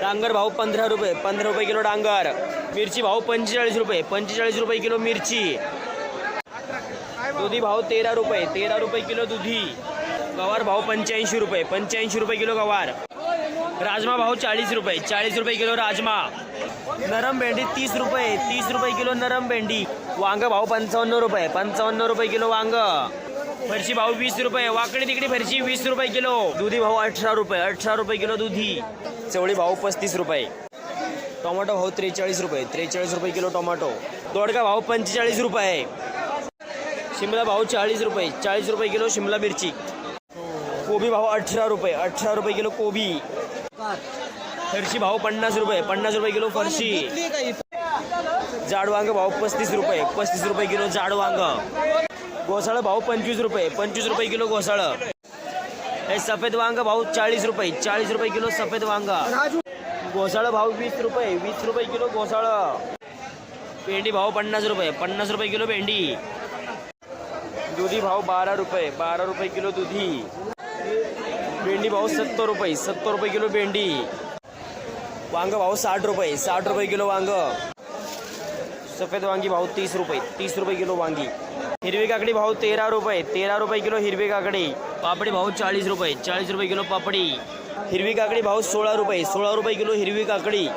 डांगर भाऊ पंधरा रुपये पंधरा रुपये किलो डांगर. मिरची भाऊ पंचेचाळीस रुपये पंचेचाळीस रुपये किलो मिरची. दुधी भाव तेरा रुपये तेरा रुपये किलो दुधी. गवार भाव पंच्याऐंशी रुपये पंच्याऐंशी रुपये किलो गवार. राजमा भाव चाळीस रुपये चाळीस रुपये किलो राजमा. नरम भेंडी तीस रुपये तीस रुपये किलो नरम भेंडी. वांग भाव पंचावन्न रुपये पंचावन्न रुपये किलो वांग. फरशी भाऊ वीस रुपये वाकडी तिकडी फरशी वीस रुपये किलो. दुधी भाऊ अठरा रुपये अठरा रुपये किलो दुधी. चवळी भाऊ पस्तीस रुपये. टोमॅटो भाऊ त्रेचाळीस रुपये त्रेचाळीस रुपये किलो टोमॅटो. दोडका भाऊ पंचेचाळीस रुपये. शिमला भाऊ चाळीस रुपये चाळीस रुपये किलो शिमला मिरची. कोबी भाऊ अठरा रुपये अठरा रुपये किलो कोबी. फरशी भाव पन्नास रुपये पन्नास रुपये किलो फरशी. जाड वांग भाऊ पस्तीस रुपये पस्तीस रुपये किलो जाड वांग घोसाळं भाऊ पंचवीस रुपये पंचवीस रुपये किलो घोसाळं. हे सफेद वांग भाऊ चाळीस रुपये चाळीस रुपये किलो सफेद वांगा. घोसाळं भाऊ वीस रुपये वीस रुपये किलो घोसाळं. भेंडी भाव पन्नास रुपये पन्नास रुपये किलो भेंडी. दुधी भाव बारा रुपये बारा रुपये किलो दुधी. भेंडी भाऊ सत्तर रुपये सत्तर रुपये किलो भेंडी. वांग भाऊ साठ रुपये साठ रुपये किलो वांग. सफेद वांगी भाव तीस रुपये तीस रुपये किलो वांगी. हिरवी काकडी भाव तेरा रुपये तेरा रुपये किलो हिरवी काकडी. पापडी भाव चाळीस रुपये चाळीस रुपये किलो पापडी. हिरवी काकडी भाव सोळा रुपये सोळा रुपये किलो हिरवी काकडी.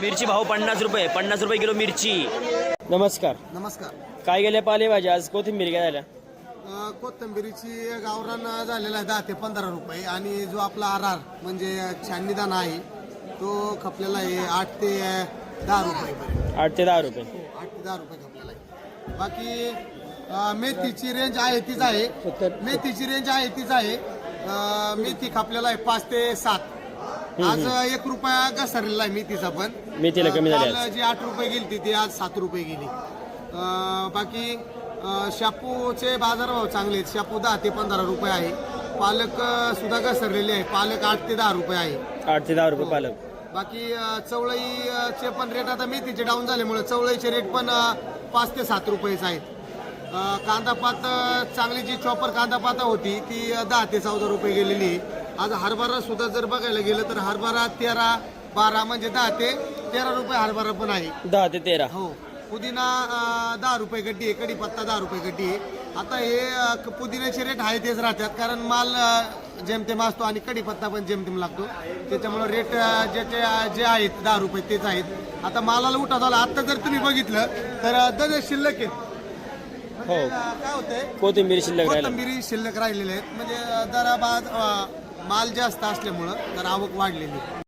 मिरची भाव पन्नास रुपये पन्नास रुपये किलो मिरची. नमस्कार. नमस्कार. काय गेल्या पालेभाज्या? आज कोथिंबीर काय झाल्या. अ, कोथिंबिरीची गावरान झालेला आहे दहा ते पंधरा रुपये. आणि जो आपला आर आर म्हणजे छाननी दाणा आहे तो खपलेला आहे आठ ते दहा रुपये. आठ ते दहा रुपये. हो, आठ ते दहा रुपये आहे. बाकी अ, मेथीची रेंज आहे तीच आहे. मेथीची रेंज आहे तीच आहे. अ, मेथी खपलेला आहे पाच ते सात. आज एक रुपया घसरलेला आहे मेथीचा पण. मेथीला कमी झाली काल जी आठ रुपये गेली ती आज सात रुपये गेली. अं, बाकी अं, शापूचे बाजारभाव चांगले आहेत. शापू दहा ते पंधरा रुपये आहे. पालक अं, सुद्धा घसरलेले आहे. पालक आठ ते दहा रुपये आहे. आठ ते दहा रुपये पालक. बाकी अं, चवळईचे पण रेट आता मेथीचे डाऊन झाल्यामुळे चवळईचे रेट पण पाच ते सात रुपयेच आहेत. अं, कांदा पात अं, चांगली जी चॉपर कांदा पात होती ती दहा ते चौदा रुपये गेलेली. आहे आज हरभरा सुद्धा जर बघायला गेलं तर हरभरा तेरा बारा म्हणजे दहा ते तेरा रुपये हरभरा पण आहे. दहा ते तेरा. हो. पुदिना दहा रुपये गड्डी आहे कढीपत्ता दहा रुपये गड्डी आहे. आता हे पुदिन्याचे रेट आहे तेच राहतात कारण माल जेमतेम असतो आणि कढीपत्ता पण जेमतेम लागतो. त्याच्यामुळे रेट ज्याचे अं, जे आहेत दहा रुपये तेच आहेत. आता मालाला उठा झाला. आता जर तुम्ही बघितलं तर दर शिल्लक आहेत. म्हणजे, हो. काय होतंय? कोथिंबीर शिल्लक कोथंबिरी शिल्लक राहिलेले आहेत. म्हणजे दराबाद माल जास्त असल्यामुळं तर आवक वाढलेली आहे.